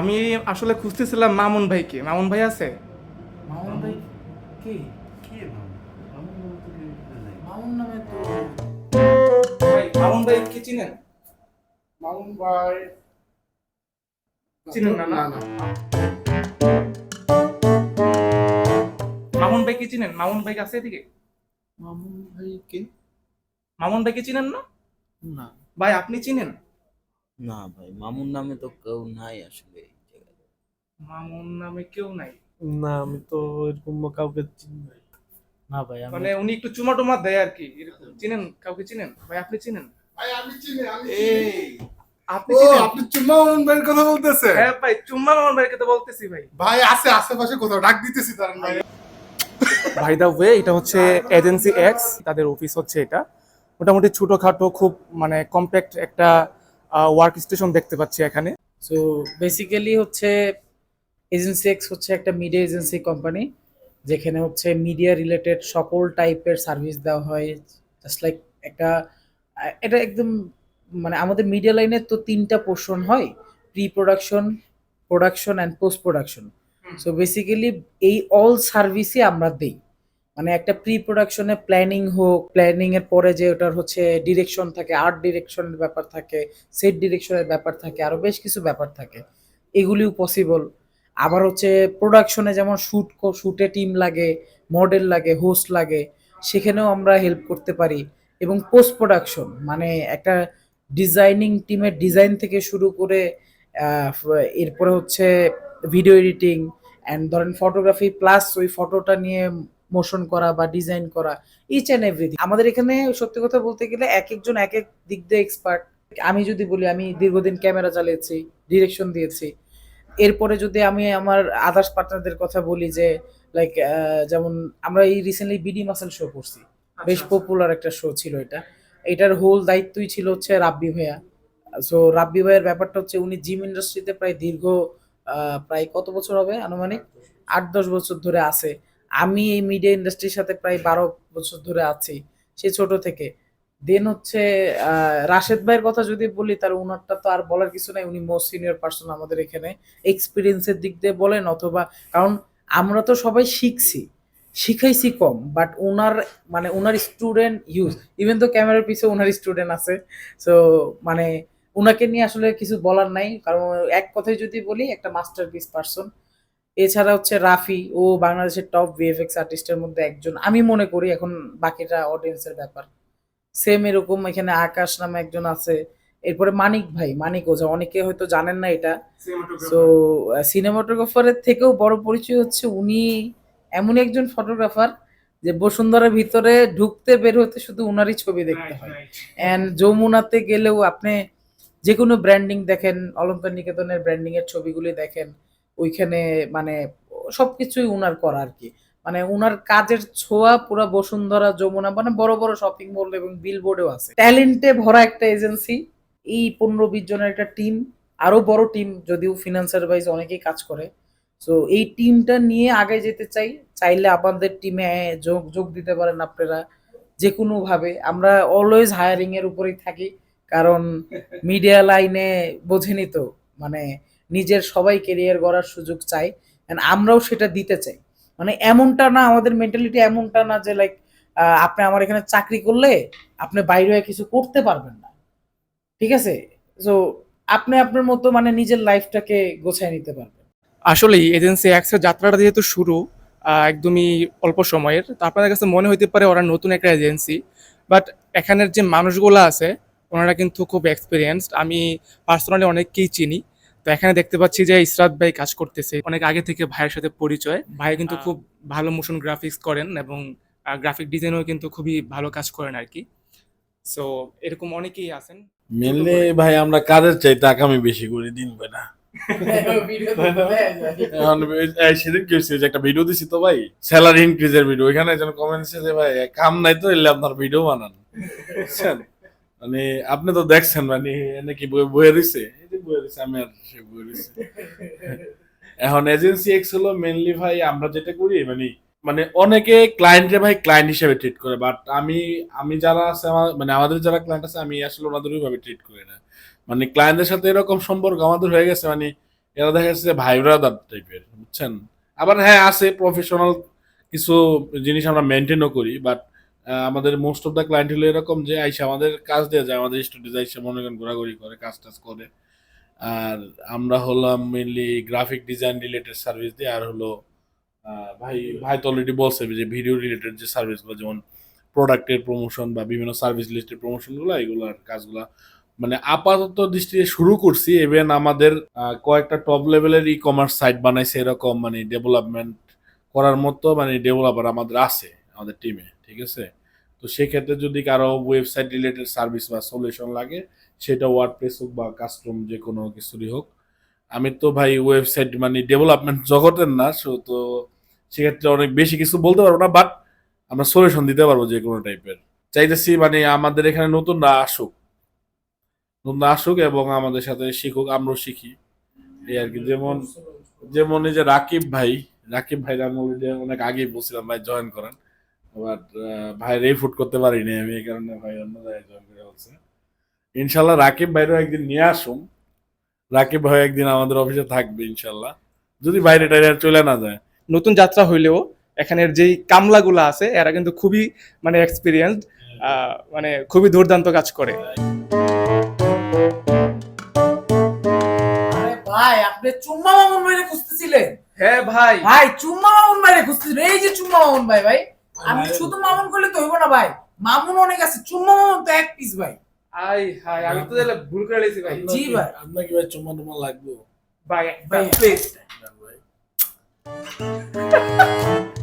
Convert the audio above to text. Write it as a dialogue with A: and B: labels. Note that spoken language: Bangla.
A: আমি আসলে খুঁজতেছিলাম মামুন ভাইকে। মামুন ভাই আছে?
B: মামুন ভাই কে?
C: কে মামুন? কি
B: নামে তো
A: ভাই মামুন ভাই কি চিনেন?
B: মামুন ভাই
A: চিনেন না, না? মামুন ভাই কি চিনেন? মামুন ভাই আছে এদিকে?
B: মামুন ভাই কে?
A: মামুন ভাইকে চিনেন না?
B: না।
A: ভাই আপনি চিনেন?
D: না ভাই মামুন নামে তো কেউ নাই আসলে।
A: মামুন নামে কেউ নাই।
E: না আমি তো এরকম কাউকে চিনি না।
B: না ভাই আমি
A: মানে উনি একটু চুমা টুমা দেয় আর কি এরকম। চিনেন? কাউকে চিনেন? ভাই আপনি চিনেন?
F: ভাই আমি চিনি আমি
A: আপনি
F: আপনি চুম্মা মোহন ভাইয়ের কথা বলতেছেন
A: হ্যাঁ ভাই চুম্মা মামুন ভাইকে তো বলতেছি ভাই।
F: ভাই আছে আশেপাশে কোথাও। ডাক দিতেছি তার ভাই
A: বাই দ্য ওয়ে এটা হচ্ছে এজেন্সি এক্স তাদের অফিস হচ্ছে এটা। মোটামুটি ছোটখাটো খুব মানে কম্প্যাক্ট একটা ওয়ার্ক স্টেশন দেখতে পাচ্ছি এখানে।
B: সো বেসিক্যালি হচ্ছে এজেন্সি এক্স হচ্ছে একটা মিডিয়া এজেন্সি কোম্পানি যেখানে হচ্ছে মিডিয়া রিলেটেড সকল টাইপের সার্ভিস দেওয়া হয়। জাস্ট লাইক একটা এটা একদম মানে আমাদের মিডিয়া লাইনের তো তিনটা পোর্শন হয় pre production production and post production so basically এই অল সার্ভিসই আমরা দিই। মানে একটা প্রি প্রোডাকশনে প্ল্যানিং হোক প্ল্যানিং এর পরে যে ওটার হচ্ছে ডিরেকশন থাকে আর্ট ডিরেকশনের ব্যাপার থাকে সেট ডিরেকশনের ব্যাপার থাকে আরও বেশ কিছু ব্যাপার থাকে। এগুলিও পসিবল আবার হচ্ছে প্রোডাকশনে যেমন শুট শ্যুটে টিম লাগে মডেল লাগে হোস্ট লাগে, সেখানেও আমরা হেল্প করতে পারি। এবং পোস্ট প্রোডাকশন মানে একটা ডিজাইনিং টিমের ডিজাইন থেকে শুরু করে এরপরে হচ্ছে ভিডিও এডিটিং অ্যান্ড ধরেন ফটোগ্রাফি প্লাস ওই ফটোটা নিয়ে মোশন করা বা ডিজাইন করা ইচ অ্যান্ড এভরিথিং আমাদের এখানে সত্যি কথা বলতে গেলে এক একজন এক এক দিক দিয়ে এক্সপার্ট আমি যদি বলি, আমি দীর্ঘদিন ক্যামেরা চালিয়েছি ডিরেকশন দিয়েছি। এরপরে যদি আমি আমার আদার্স পার্টনারদের কথা বলি যে লাইক যেমন আমরা এই রিসেন্টলি বিডি মাসেল শো করছি। বেশ পপুলার একটা শো ছিল এটা। এটার হোল দায়িত্বই ছিল হচ্ছে রাব্বি ভাইয়া। সো রাব্বি ভাইয়ের ব্যাপারটা হচ্ছে উনি জিম ইন্ডাস্ট্রিতে প্রায় দীর্ঘ প্রায় কত বছর হবে আনুমানিক? আট দশ বছর ধরে আছে। আমি এই মিডিয়া ইন্ডাস্ট্রির সাথে প্রায় বারো বছর ধরে আছি সে ছোট থেকে। দেন হচ্ছে রাশেদ ভাইয়ের কথা যদি বলি, তার উনারটা তো আর বলার কিছু নাই। উনি মোস্ট সিনিয়র পার্সন আমাদের এখানে। এক্সপিরিয়েন্সের দিক দিয়ে বলেন অথবা, কারণ আমরা তো সবাই শিখছি। শিখাইছি কম বাট ওনার মানে ওনার স্টুডেন্ট ইউজ ইভেন তো ক্যামেরার পিছে ওনার স্টুডেন্ট আছে। সো মানে ওনাকে নিয়ে আসলে কিছু বলার নাই। কারণ এক কথায় যদি বলি, একটা মাস্টার পিস পার্সন এছাড়া হচ্ছে রাফি, ও বাংলাদেশের টপ ভিএফএক্স আর্টিস্টের মধ্যে একজন। আমি মনে করি এখন বাকিটা অডিয়েন্সের ব্যাপার। সেম এরকম এখানে আকাশ নামে একজন আছে। এরপরে মানিক ভাই মানিক ওঝা অনেকে হয়তো জানেন না এটা। সো সিনেমাটোগ্রাফারের থেকেও বড় পরিচয় হচ্ছে উনি এমন একজন ফটোগ্রাফার যে বসুন্ধরার ভিতরে ঢুকতে বের হতে শুধু উনারই ছবি দেখতে হয়। অ্যান্ড যমুনাতে গেলেও আপনি যে কোনো ব্র্যান্ডিং দেখেন অলঙ্কার নিকেতনের ব্র্যান্ডিং এর ছবিগুলি দেখেন ওইখানে মানে সবকিছুই উনার করা আর কি। মানে উনার কাজের ছোঁয়া পুরো বসুন্ধরা যমুনা মানে বড় বড় শপিং মল এবং বিলবোর্ডেও আছে। ট্যালেন্টে ভরা একটা এজেন্সি এই পনেরো বিশ জনের একটা টিম আরও বড় টিম যদিও ফিনান্সার ওয়াইজ অনেকেই কাজ করে। সো এই টিমটা নিয়ে আগে যেতে চাই, চাইলে আপনাদের টিমে যোগ যোগ দিতে পারেন আপনারা যে কোনো ভাবে আমরা অলওয়েজ হায়ারিং এর উপরেই থাকি, কারণ মিডিয়া লাইনে বোঝেনি তো মানে নিজের সবাই কেরিয়ার গড়ার সুযোগ চাই, and আমরাও সেটা দিতে চাই। মানে এমনটা না, আমাদের মেন্টালিটি এমনটা না যে লাইক আপনি আমার এখানে চাকরি করলে আপনি বাইরে কিছু করতে পারবেন না। ঠিক আছে? সো আপনি আপনার মতো মানে নিজের লাইফটাকে গোছায় নিতে পারবেন।
A: আসলেই এজেন্সি এক্সের যাত্রাটা যেহেতু শুরু একদমই অল্প সময়ের, তো আপনাদের কাছে মনে হইতে পারে ওরা নতুন একটা এজেন্সি বাট এখানের যে মানুষগুলো আছে, ওনারা কিন্তু খুব এক্সপিরিয়েন্সড আমি পার্সোনালি অনেককেই চিনি। তো এখানে দেখতে পাচ্ছি যে ইসরাত ভাই কাজ করতেছে। অনেক আগে থেকে ভাইয়ের সাথে পরিচয়। ভাই কিন্তু খুব ভালো মোশন গ্রাফিক্স করেন এবং গ্রাফিক ডিজাইনও কিন্তু খুবই ভালো কাজ করেন আর কি। সো এরকম অনেকেই আছেন।
E: মেনলি ভাই আমরা কাজের চাইতে আগামী বেশি করি দিন ভাই না সেদিন কি হয়েছে যে একটা ভিডিও দিছি তো ভাই স্যালারি ইনক্রিজের ভিডিও এখানে একজন কমেন্ট যে ভাই কাম নাই তো এলে আপনার ভিডিও বানান। মানে আপনি তো দেখছেন মানে এনে কি বই- বইয়ে রয়েছে আমি আর সে রয়েছে এখন এজেন্সি এক্স হলো মেনলি ভাই আমরা যেটা করি মানে মানে অনেকে ক্লায়েন্টে ভাই ক্লায়েন্ট হিসেবে ট্রিট করে বাট আমি আমি যারা আছে মানে আমাদের যারা ক্লায়েন্ট আছে, আমি আসলে ওনাদের ওইভাবে ট্রিট করি না। মানে সাথে এরকম সম্পর্ক আমাদের হয়ে গেছে মানে এরা দেখা যাচ্ছে ভাই ব্রাদার টাইপের বুঝছেন? আবার হ্যাঁ আছে প্রফেশনাল কিছু জিনিস আমরা মেনটেনও করি বাট আমাদের মোস্ট অফ দ্য ক্লায়েন্ট হলো এরকম যে আইসা আমাদের কাজ দেওয়া যায়, আমাদের স্টুডিও আইসা মনে করেন ঘোরাঘুরি করে, কাজ টাজ করে। আর আমরা হলাম mainly graphic design related service দিই আর হলো ভাই ভাই তো অলরেডি বলছে যে ভিডিও রিলেটেড যে সার্ভিসগুলো যেমন প্রোডাক্টের প্রমোশন বা বিভিন্ন সার্ভিস লিস্টের প্রমোশনগুলো এগুলোর কাজগুলো। মানে আপাতত দৃষ্টিতে শুরু করছি ইভেন আমাদের কয়েকটা টপ লেভেলের ই কমার্স সাইট বানাইছে এরকম মানে ডেভেলপমেন্ট করার মতো মানে ডেভেলপার আমাদের আছে, আমাদের টিমে ঠিক আছে? তো সেক্ষেত্রে যদি কারও ওয়েবসাইট রিলেটেড সার্ভিস বা সলিউশন লাগে সেটা ওয়ার্ডপ্রেস হোক বা কাস্টম যে কোনো কিছুরই হোক। আমি তো ভাই ওয়েবসাইট মানে ডেভেলপমেন্ট জগতের না সো তো সেক্ষেত্রে অনেক বেশি কিছু বলতে পারব না বাট আমরা সলিউশন দিতে পারব যে কোনো টাইপের চাইতেছি মানে আমাদের এখানে নতুনরা আসুক। নতুন আসুক এবং আমাদের সাথে শিখুক, আমরাও শিখি। এই আর কি, যেমন যেমন এই যে রাকিব ভাই রাকিব ভাই already অনেক আগেই বলছিলাম ভাই জয়েন করেন বাট ভাই রিফুট করতে পারিনি আমি, এই কারণে ভাই অন্য জায়গায় জয়েন করে বলছে। ইনশাল্লাহ রাকিব ভাইরও একদিন নিয়ে আসুন। রাকিব ভাই একদিন আমাদের অফিসে থাকবে ইনশাল্লাহ। যদি বাইরে টাইরে আর চলে না যায়।
A: নতুন যাত্রা হইলেও এখানের যেই কামলাগুলো আছে এরা কিন্তু খুবই মানে এক্সপিরিয়েন্সড মানে খুবই দুর্দান্ত কাজ করে।
B: ভাই আপনি চুম্মা মামুন ভাইরে খুঁজতেছিলেন?
A: হ্যাঁ ভাই।
B: ভাই চুম্মা মামুন ভাইরে খুঁজতেছিলেন। এই যে চুম্মা মামুন ভাই ভাই আপনি শুধু মামুন করলে তো হইব না ভাই। মামুন অনেক আছে চুম্মা মামুন তো এক পিস ভাই।
A: আই হাই আমি তো তাহলে ভুল করে লেছি ভাই।
B: জি ভাই।
E: আপনাকে ভাই চুমা টুম্মা লাগবে।
A: ভাই
B: ভাই
A: প্লিজ
E: ভাই।